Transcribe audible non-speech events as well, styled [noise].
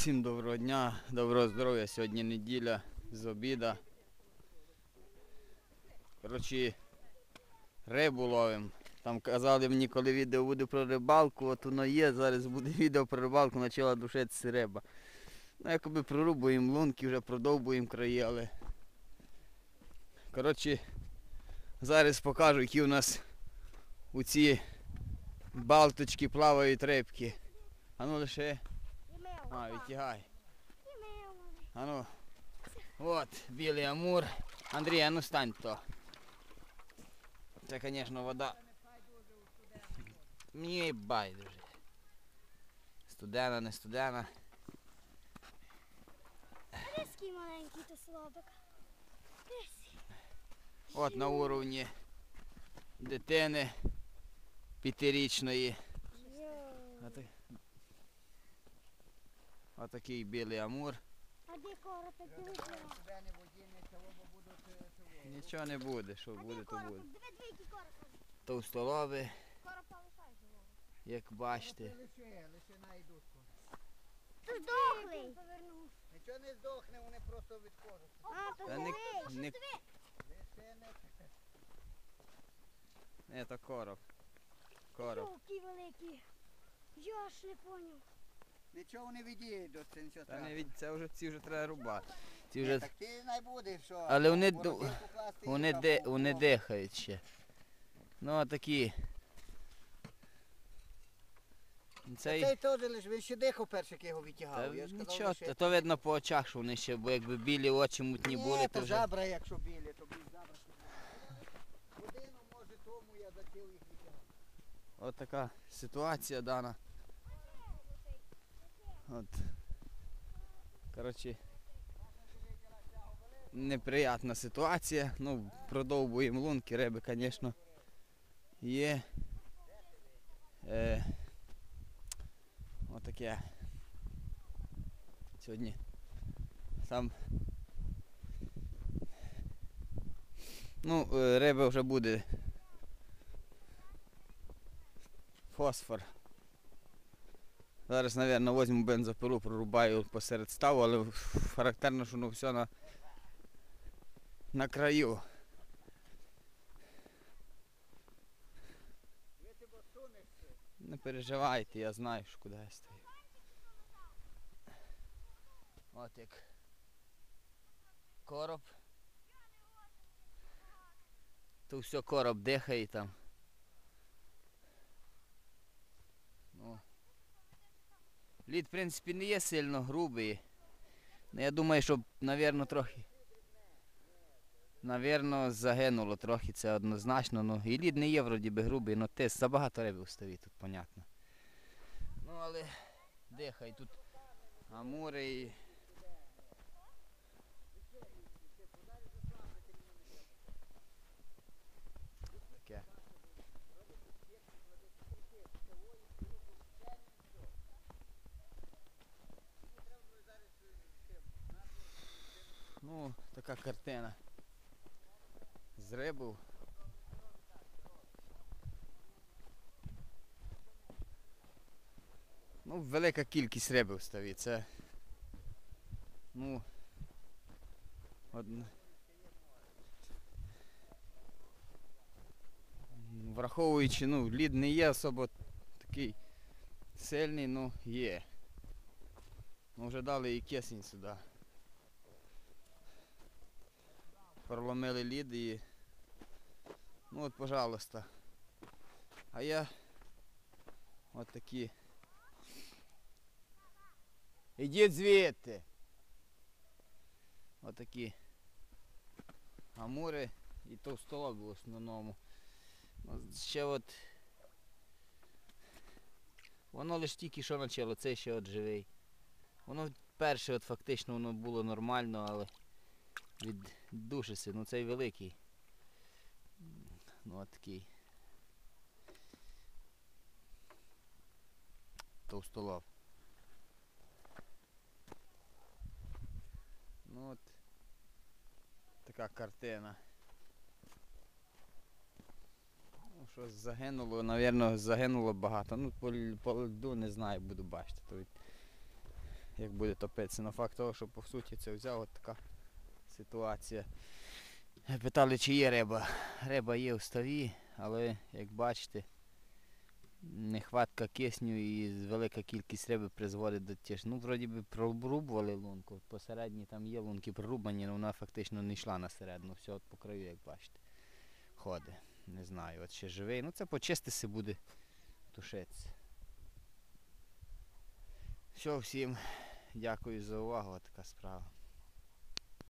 Всім доброго дня, доброго здоров'я. Сьогодні неділя з обіда. Коротше, рибу ловим. Там казали мені, коли відео буде про рибалку, от воно є, зараз буде [laughs] відео про рибалку, почала душитися риба. Ну, якоби прорубуємо лунки, вже продовбуємо краї, але. Коротше, зараз покажу, які у нас у ці балточки плавають рибки. А ну лише. А, відтягай. А ну. От, білий амур. Андрій, а ну стань то. Це, звісно, вода. Мені байдуже. Студена, не студена. Різкий маленький то слабик. От на уровні дитини п'ятирічної. Отакий білий амур. А де дивися? Нічого не буде, що буде, то буде. Живого. як бачите. Лише, лише на здохлий. Нічого не здохне, вони просто відходять. А, то Та не, не, не то короб. Короб. Жовті великі. Я ж не поняв. Нічого не відійдуть, це нічого Та не страшного. від, це вже ці вже треба рубати. Ці вже, Так ти не буде, що. Але вони ду- бородинку класти і вони, там де, вони дихають ще. Ну а такі. Цей, Цей теж лиш, він ще дихав перший, як його та, витягав. Я ж казав, нічого, лише- та то видно по очах, що вони ще, бо якби білі очі мутні Ні, були, то то вже. жабра, якщо білі, то біль жабра. Годину, може, тому я захотів їх витягати. От така ситуація дана. От. Коротше. Неприятна ситуація. Ну, продовбуємо лунки, риби, звісно, є. Е, отаке. Сьогодні. Сам. Ну, е, риби вже буде фосфор. Зараз, мабуть, візьму бензопилу, прорубаю посеред ставу, але характерно, що ну все на, на краю. Не переживайте, я знаю, що куди я стою. От як короб. То все короб дихає там. Ну. Лід, в принципі, не є сильно грубий. Ну, я думаю, що, мабуть, трохи. Навірно, загинуло трохи, це однозначно. Ну, і лід не є вроді би грубий, але тиск забагато риби в ставі тут, понятно. Ну, але дихай, тут амури і. Таке. Ну, така картина. З рибу. Ну, велика кількість риби в ставі. Це. Ну. Одна. М, Враховуючи, ну, лід не є особо такий сильний, ну є. Ну вже дали і кисень сюди. Проломили лід і. Ну от, пожалуйста. А я от такі. Ідіть звідти. От такі амури і товстолоб в основному. Ну, ще от. Воно лише тільки що почало, це ще от живий. Воно перше от фактично воно було нормально, але від душиси, ну цей великий. Ну от такий. Товстолоб. Ну от така картина. Ну, що загинуло, напевно, загинуло багато. Ну, по, по льду не знаю, буду бачити. То як буде топитися. На факт того, що по суті це взяв от така ситуація. Питали, чи є риба. Риба є в ставі, але як бачите, нехватка кисню і велика кількість риби призводить до тяж. Ну, вроді би прорубували лунку. Посередній там є лунки прорубані, але вона фактично не йшла на середину. Все от по краю, як бачите. Ходить. Не знаю, от ще живий. Ну це почистися буде тушитися. Все, всім дякую за увагу, така справа.